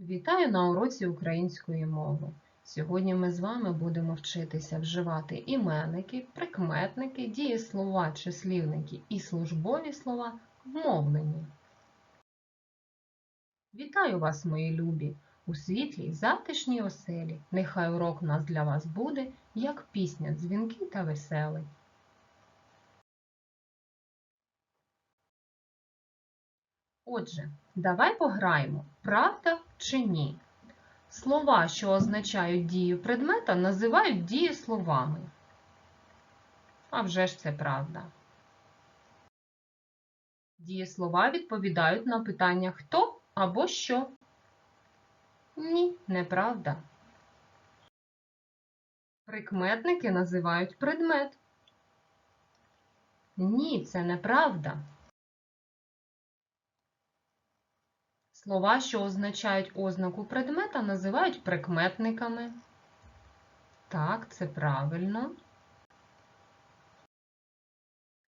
Вітаю на уроці української мови. Сьогодні ми з вами будемо вчитися вживати іменники, прикметники, дієслова, числівники і службові слова в мовленні. Вітаю вас, мої любі, у світлій затишній оселі. Нехай урок нас для вас буде, як пісня, дзвінкий та веселий. Отже, давай пограємо, правда чи ні. Слова, що означають дію предмета, називають дієсловами. А вже ж це правда. Дієслова відповідають на питання хто або що. Ні, неправда. Прикметники називають предмет. Ні, це неправда. Слова, що означають ознаку предмета, називають прикметниками. Так, це правильно.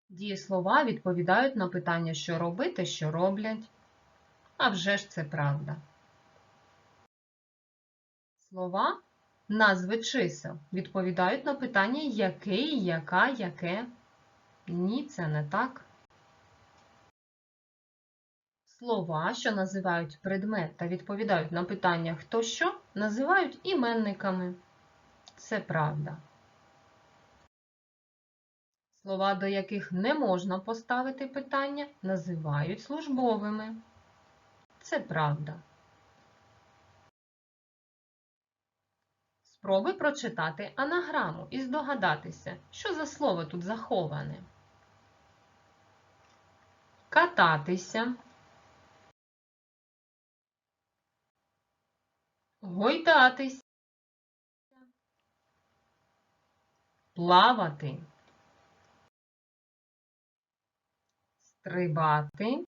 Дієслова відповідають на питання, що робити, що роблять. А вже ж це правда. Слова, назви чисел відповідають на питання який, яка, яке. Ні, це не так. Слова, що називають предмет та відповідають на питання хто що, називають іменниками. Це правда. Слова, до яких не можна поставити питання, називають службовими. Це правда. Спробуй прочитати анаграму і здогадатися, що за слово тут заховане. Кататися. Гойдатись. Плавати. Стрибати.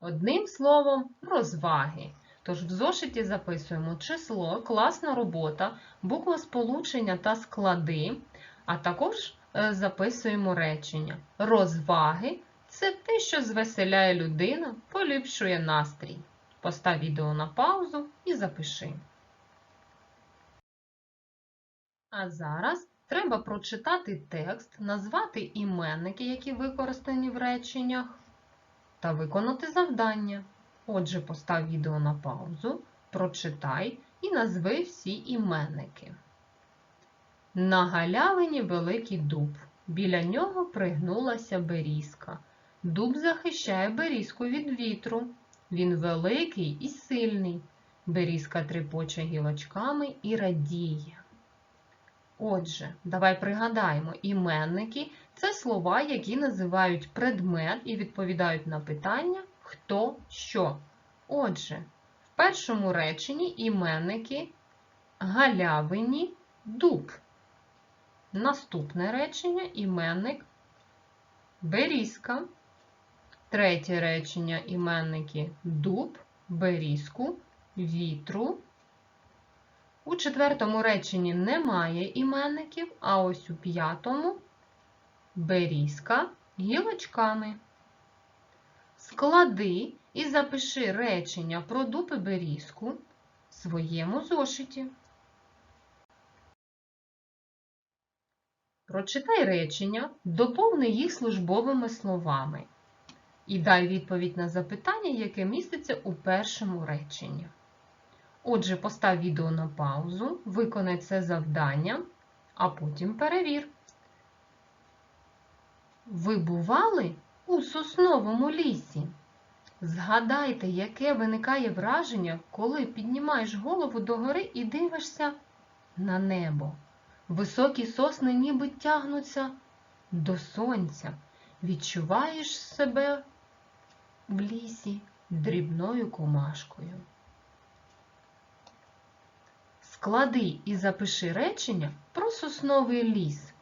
Одним словом, розваги. Тож в зошиті записуємо число, класна робота, буква сполучення та склади, а також е, записуємо речення. Розваги це те, що звеселяє людину, поліпшує настрій. Постав відео на паузу і запиши. А зараз треба прочитати текст, назвати іменники, які використані в реченнях, та виконати завдання. Отже, постав відео на паузу, прочитай і назви всі іменники. На галявині великий дуб. Біля нього пригнулася берізка. Дуб захищає берізку від вітру. Він великий і сильний. Берізка трепоче гілочками і радіє. Отже, давай пригадаємо, іменники це слова, які називають предмет і відповідають на питання хто що. Отже, в першому реченні іменники галявині дуб. Наступне речення іменник берізка. Третє речення іменники дуб, берізку, вітру. У четвертому реченні немає іменників, а ось у п'ятому берізка гілочками. Склади і запиши речення про дуб і берізку в своєму зошиті. Прочитай речення, доповни їх службовими словами. І дай відповідь на запитання, яке міститься у першому реченні. Отже, постав відео на паузу, виконай це завдання, а потім перевір. Ви бували у сосновому лісі? Згадайте, яке виникає враження, коли піднімаєш голову догори і дивишся на небо. Високі сосни ніби тягнуться до сонця. Відчуваєш себе в лісі дрібною комашкою. Склади і запиши речення про сосновий ліс.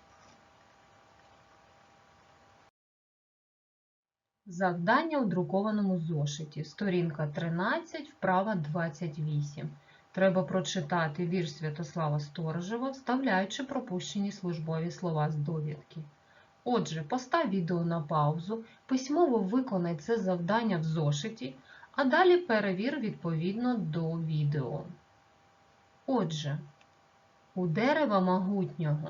Завдання у друкованому зошиті. Сторінка 13, вправа 28. Треба прочитати вірш Святослава Сторожева, вставляючи пропущені службові слова з довідки. Отже, постав відео на паузу, письмово виконай це завдання в зошиті, а далі перевір відповідно до відео. Отже, у дерева могутнього,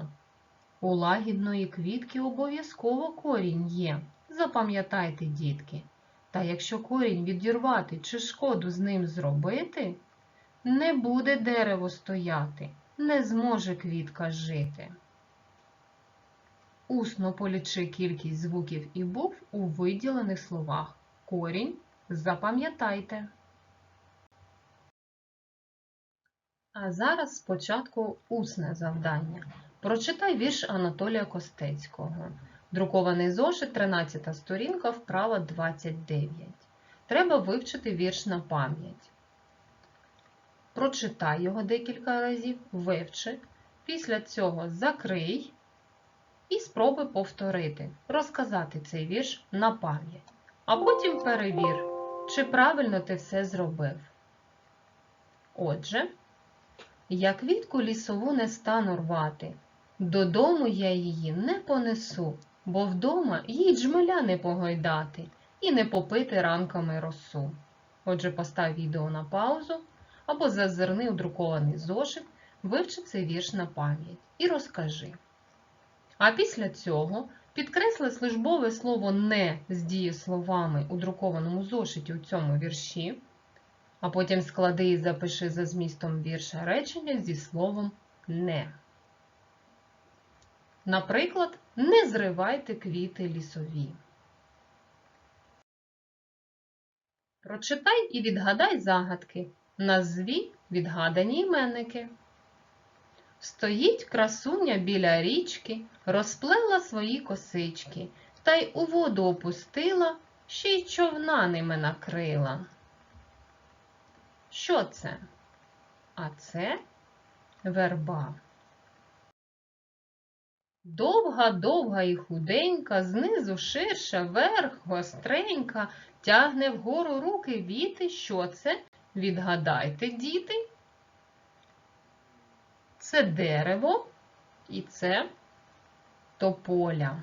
у лагідної квітки обов'язково корінь є. Запам'ятайте, дітки. Та якщо корінь відірвати чи шкоду з ним зробити, не буде дерево стояти, не зможе квітка жити. Усно полічи кількість звуків і букв у виділених словах. Корінь запам'ятайте. А зараз спочатку усне завдання. Прочитай вірш Анатолія Костецького. Друкований зошит, 13 сторінка, вправа 29. Треба вивчити вірш на пам'ять. Прочитай його декілька разів, вивчи. Після цього закрий і спробуй повторити, розказати цей вірш на пам'ять. А потім перевір, чи правильно ти все зробив. Отже, я квітку лісову не стану рвати. Додому я її не понесу, бо вдома їй джмеля не погойдати і не попити ранками росу. Отже, постав відео на паузу або зазирни у друкований зошит, вивчи цей вірш на пам'ять і розкажи. А після цього підкресли службове слово не з дієсловами у друкованому зошиті у цьому вірші, а потім склади і запиши за змістом вірша речення зі словом не. Наприклад, не зривайте квіти лісові. Прочитай і відгадай загадки. Назві відгадані іменники. Стоїть красуня біля річки, розплела свої косички, та й у воду опустила, ще й човна ними накрила. Що це? А це верба. Довга, довга і худенька, знизу ширша, верх, гостренька, тягне вгору руки віти. Що це? Відгадайте, діти. Це дерево і це тополя.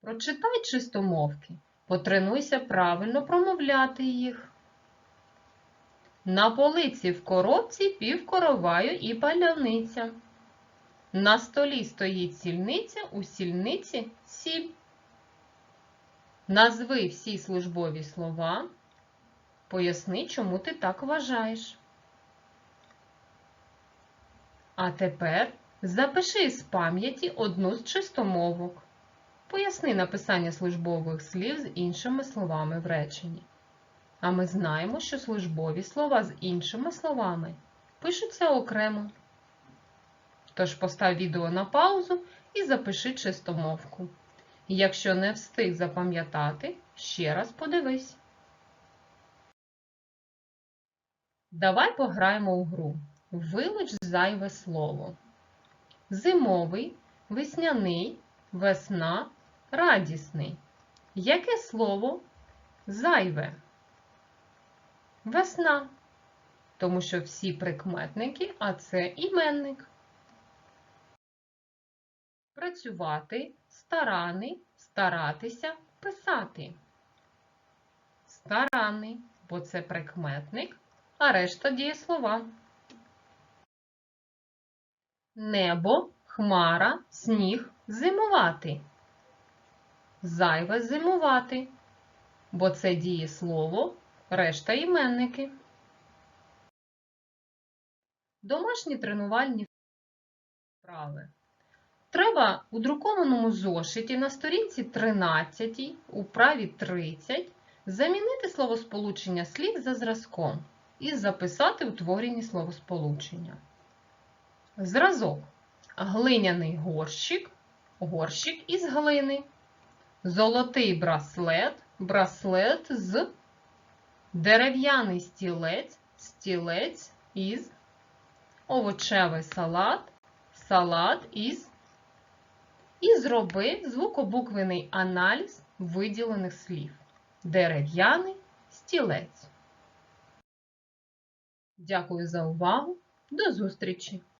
Прочитай чистомовки, потренуйся правильно промовляти їх. На полиці в коробці півкороваю і паляниця. На столі стоїть сільниця, у сільниці сіль. Назви всі службові слова. Поясни, чому ти так вважаєш. А тепер запиши з пам'яті одну з чистомовок. Поясни написання службових слів з іншими словами в реченні. А ми знаємо, що службові слова з іншими словами пишуться окремо. Тож постав відео на паузу і запиши чистомовку. Якщо не встиг запам'ятати, ще раз подивись. Давай пограємо у гру. Вилуч зайве слово. Зимовий, весняний, весна, радісний. Яке слово зайве? Весна. Тому що всі прикметники, а це іменник. Працювати, стараний, старатися, писати. Стараний, бо це прикметник, а решта дієслова. Небо, хмара, сніг, зимувати. Зайве зимувати, бо це дієслово, решта іменники. Домашні тренувальні вправи. Треба у друкованому зошиті на сторінці 13 у праві 30 замінити словосполучення слів за зразком і записати утворені словосполучення. Зразок. Глиняний горщик, горщик із глини. Золотий браслет, браслет з дерев'яний стілець, стілець із овочевий салат, салат із і зроби звукобуквений аналіз виділених слів. Дерев'яний стілець. Дякую за увагу. До зустрічі!